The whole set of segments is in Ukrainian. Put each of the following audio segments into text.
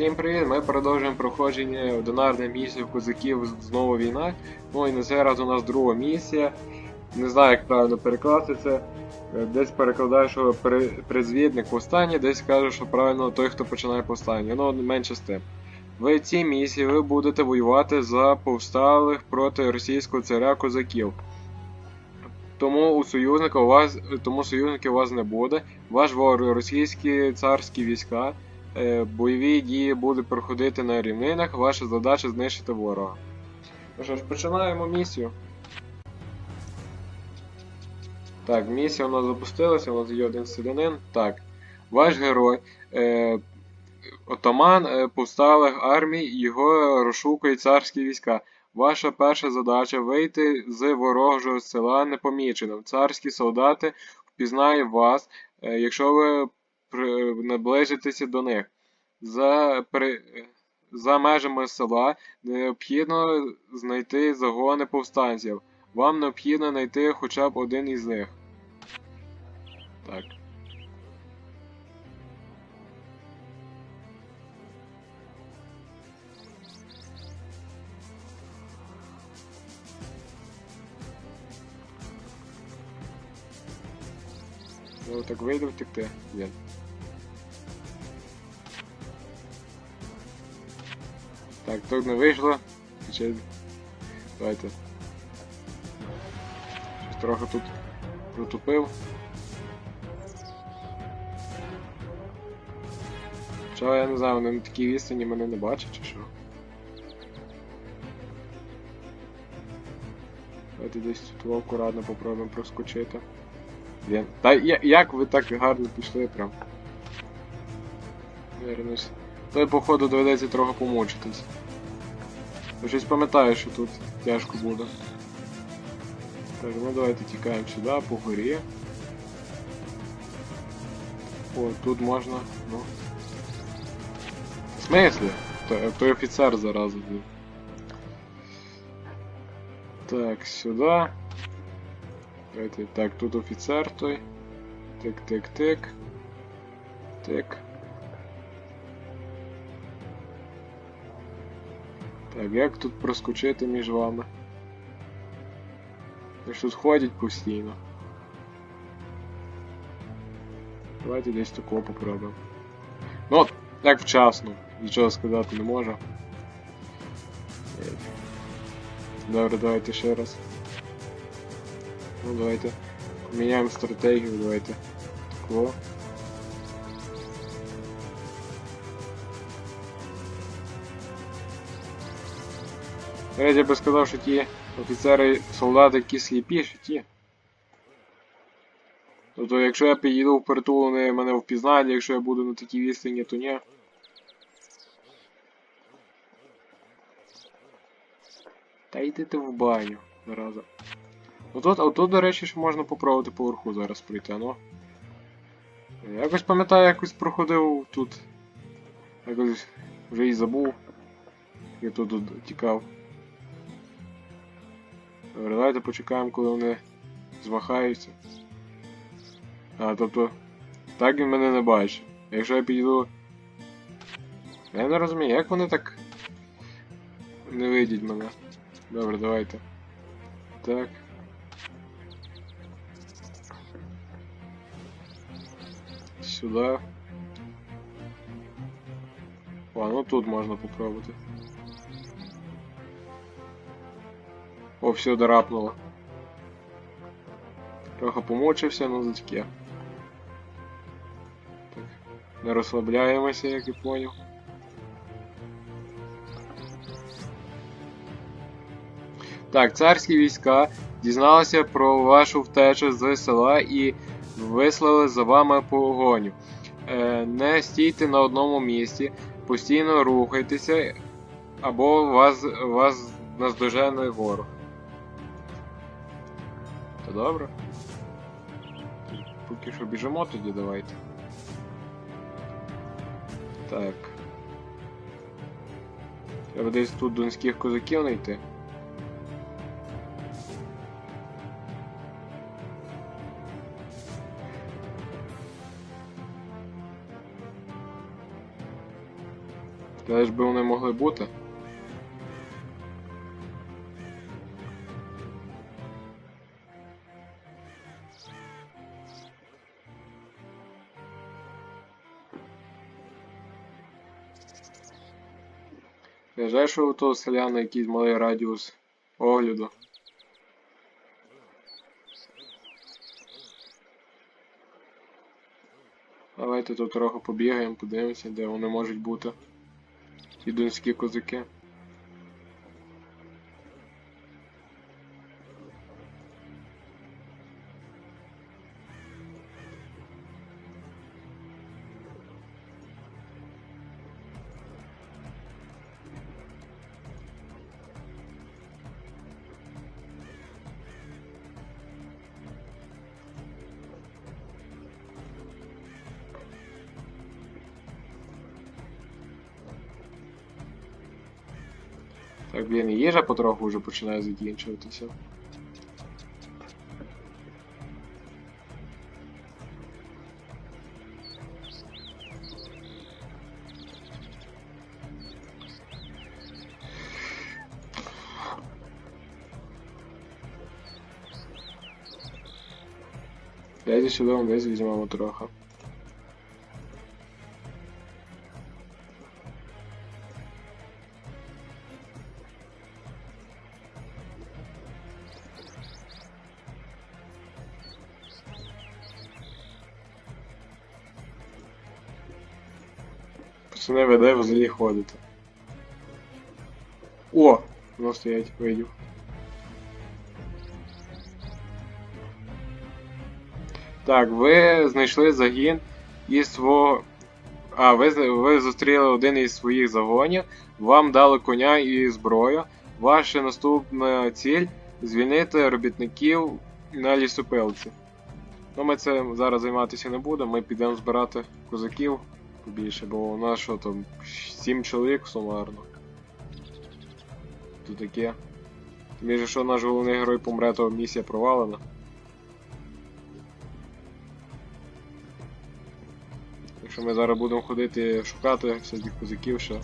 Всім привіт! Ми продовжуємо проходження одинарної місії в козаків знову війна. Ну і на цей раз у нас друга місія. Не знаю, як правильно перекласти це. Е, Десь перекладаю, що призвідник повстання, десь каже, що правильно той, хто починає повстання. Ну, менше з тим. В цій місії ви будете воювати за повсталих проти російського царя козаків. Тому у союзника у вас, тому союзників у вас не буде. Ваш ворог російські царські війська. Е, бойові дії будуть проходити на рівнинах, ваша задача знищити ворога. Ну що ж, починаємо місію. Так, місія у нас запустилася, у нас є один селянин. Так. Ваш герой, е, отаман е, повсталих армій, його розшукує царські війська. Ваша перша задача вийти з ворожого села непоміченим. Царські солдати впізнають вас, е, якщо ви наближитеся до них. За, при, за межами села необхідно знайти загони повстанців. Вам необхідно знайти хоча б один із них. Так. Ну так вийде втекти. Є. Так, тут не вийшло. Давайте. Щось трохи тут протупив. Чого я не знаю, вони на такій відстані мене не бачать чи що? Давайте десь тут акуратно попробуємо проскочити. Блін. Та як ви так гарно пішли прям? Вернусь. То походу доведеться трохи помучитись. Щось пам'ятаю, що тут тяжко буде. Так, ну давайте тікаємо сюди, по горі. О, тут можна, ну. В смислі? То- Той офіцер зараза був. Так, сюди. Давайте, так, тут офіцер той. Тик-тик-тик. Тик. Так, як тут проскочити між вами? Вони ж тут ходять постійно. Давайте десь такого попробуємо. Ну, от, як вчасно. Нічого сказати не можу. Добре, давайте ще раз. Ну давайте. Міняємо стратегію, давайте. Такого. До я би сказав, що ті офіцери, солдати, які сліпіші, ті. Тобто, якщо я підійду в притул, вони мене впізнають, якщо я буду на такій відстані, то ні. Та йди ти в баню, зараза. Ну тут, а тут, до речі, ще можна попробувати поверху зараз пройти, ну. Я якось пам'ятаю, якось проходив тут. Якось вже і забув. Я тут тікав. Добре, давайте почекаємо, коли вони змахаються. А, тобто. Так він мене не бачить. Якщо я підійду. Я не розумію, як вони так. Не видять мене. Добре, давайте. Так. Сюда. О, ну тут можна попробувати. О, все дорапнуло. Трохи помучився, ну за таке. Так. Не розслабляємося, як і поняв. Так, царські війська дізналися про вашу втечу з села і вислали за вами погоню. Е, не стійте на одному місці, постійно рухайтеся, або вас, вас наздожене ворог. То добре? Поки що біжимо тоді давайте. Так. Треба десь тут донських козаків знайти. Де ж би вони могли бути? Жаль, що у того селяна якийсь малий радіус огляду. Давайте тут трохи побігаємо, подивимося, де вони можуть бути. Ці донські козаки. Так, блін, і їжа потроху вже починає закінчуватися. Дайте сюди десь візьмемо трохи. Пацани веде взагалі ходити. О! Воно стоять, видів. Так, ви знайшли загін із свого. А, ви, ви зустріли один із своїх загонів, вам дали коня і зброю. Ваша наступна ціль звільнити робітників на лісопилці. Ну, ми це зараз займатися не будемо, ми підемо збирати козаків побільше, бо у нас що там 7 чоловік сумарно. Тут таке. Між що наш головний герой помре, то місія провалена. Якщо ми зараз будемо ходити шукати всяких козаків ще.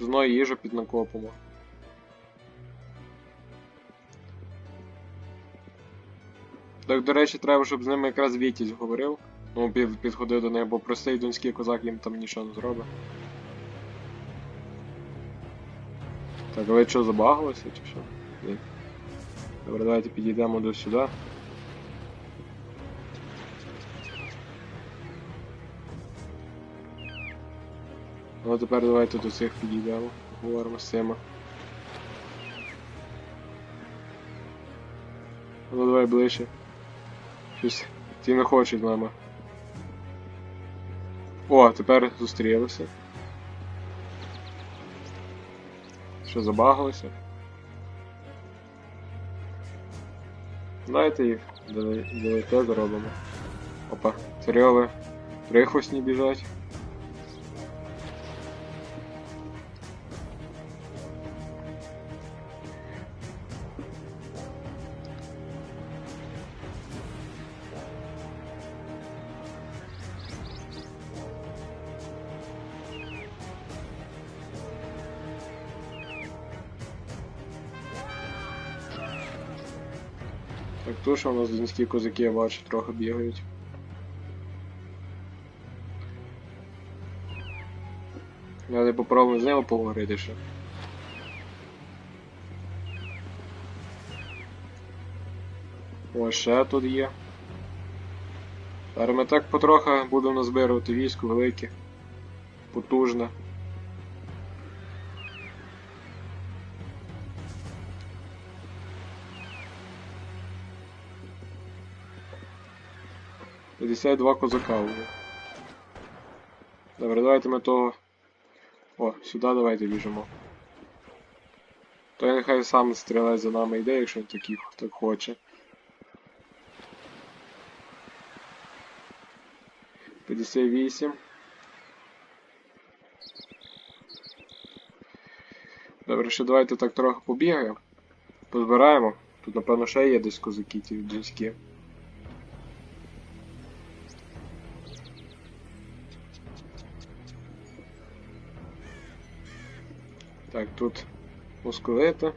Знову їжу піднакопимо. Так, до речі, треба, щоб з ними якраз Вітязь говорив. Ну, під, підходив до них, бо простий донський козак їм там нічого не зробить. Так, а ви що, забагалися чи що? Ні. Добре, давайте підійдемо до сюди. Ну тепер давайте до цих підійдемо. Говоримо з цими. Ну давай ближче. Щось ті не хочуть нами. О, тепер зустрілися. Що забагалися? Давайте їх далеко зробимо. Опа, серйоли прихвостні біжать. Так, тут що у нас донські козаки, я бачу, трохи бігають. Я попробую з ними поговорити ще. О, ще тут є. Зараз ми так потроху будемо назбирувати військо велике, потужне. П'ятдесят два козака вже. Добре, давайте ми того. О, сюди давайте біжимо. То я нехай сам стрілець за нами йде, якщо він такий так хоче. П'ятдесят вісім. Добре, ще давайте так трохи побігаємо. Позбираємо. Тут, напевно, ще є десь козаки ті донські. Так, тут московити.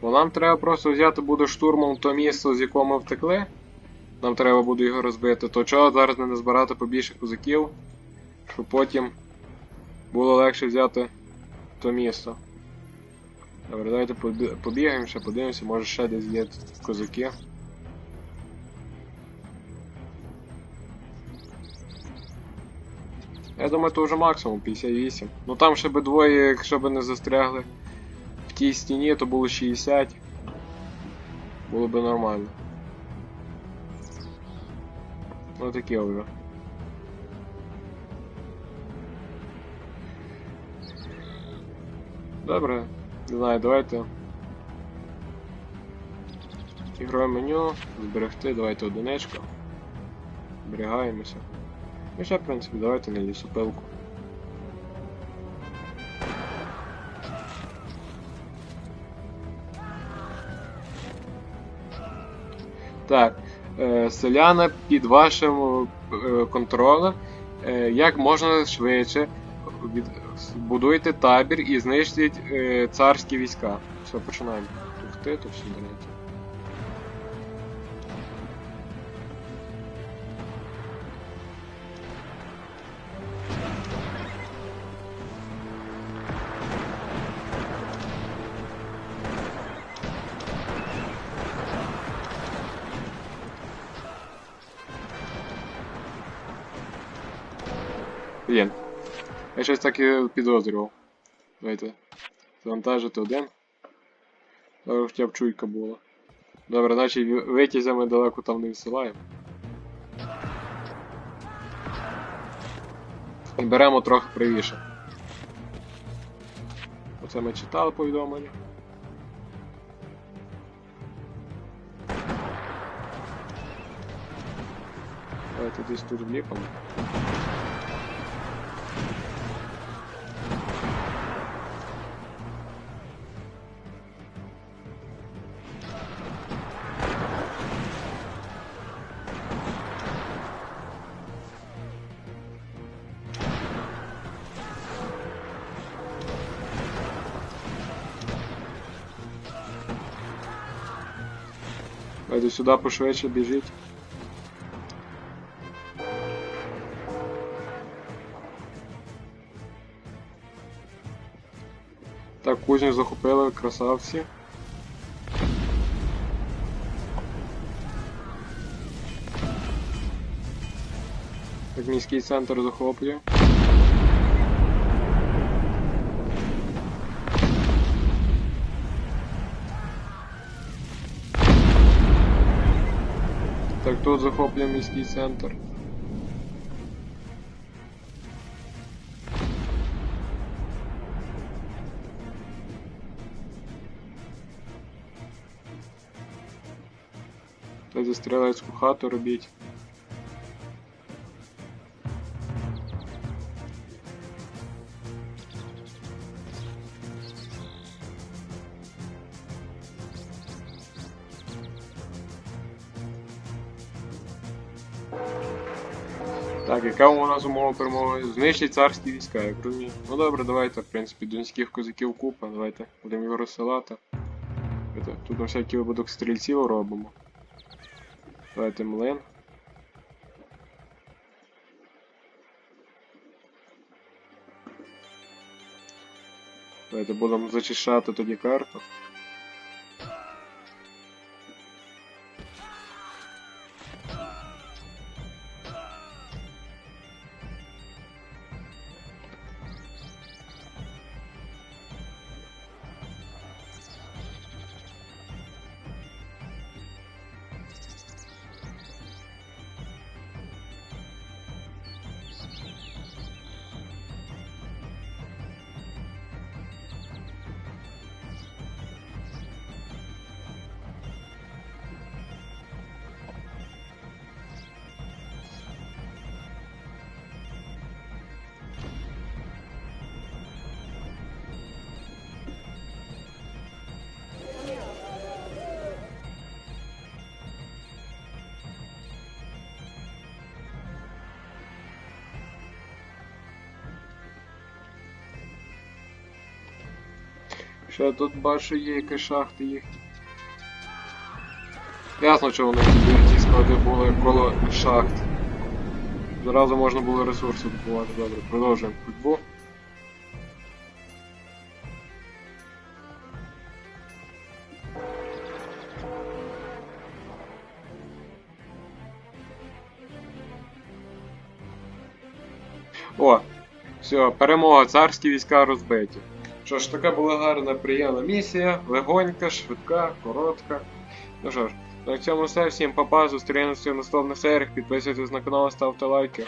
Бо нам треба просто взяти буде штурмом то місце, з якого ми втекли. Нам треба буде його розбити. То чого зараз не збирати побільше козаків, щоб потім було легше взяти то місто. Добре, давайте побігаємо, ще подивимося, може ще десь є козаки. Я думаю, то вже максимум 58. Ну там ще би двоє, якщо б не застрягли в тій стіні, то було 60. Було б нормально. Ну таке вже. Добре, не знаю, давайте. Ігрове меню, зберегти, давайте одиничку. Зберігаємося. І ще, в принципі, давайте на лісопилку. Так, е, селяни під вашим е, контролем. Е, як можна швидше будуйте табір і знищіть е, царські війська. Все, починаємо. Ух ти, то все давайте. Блін. Я щось так і підозрював. Давайте. Завантажити один. Добре, хоча б чуйка була. Добре, значить ві- витязя ми далеко там не відсилаємо. І беремо трохи правіше. Оце ми читали повідомлення. Давайте десь тут вліпимо. Сюди пошвидше біжіть. Так, кузню захопили, красавці. Так, міський центр захоплює. Так, тут захоплює міський центр. Дайте стрілецьку хату робіть. Яка нас умова перемоги? Знищить царські війська, як розумію. Ну добре, давайте, в принципі, донських козаків купа, давайте будемо його розсилати. Тут на всякий випадок стрільців робимо. Давайте млин. Давайте будемо зачищати тоді карту. Ще тут бачу є якісь шахти їхні. Ясно, що вони ті- склади були коло шахт. Зразу можна було ресурси купувати. Добре, продовжуємо ходьбу. О, все, перемога, царські війська розбиті. Що ж, така була гарна, приємна місія, легонька, швидка, коротка. Ну що ж, на цьому все, всім папа, зустрінемося в наступних серіях, підписуйтесь на канал, ставте лайки.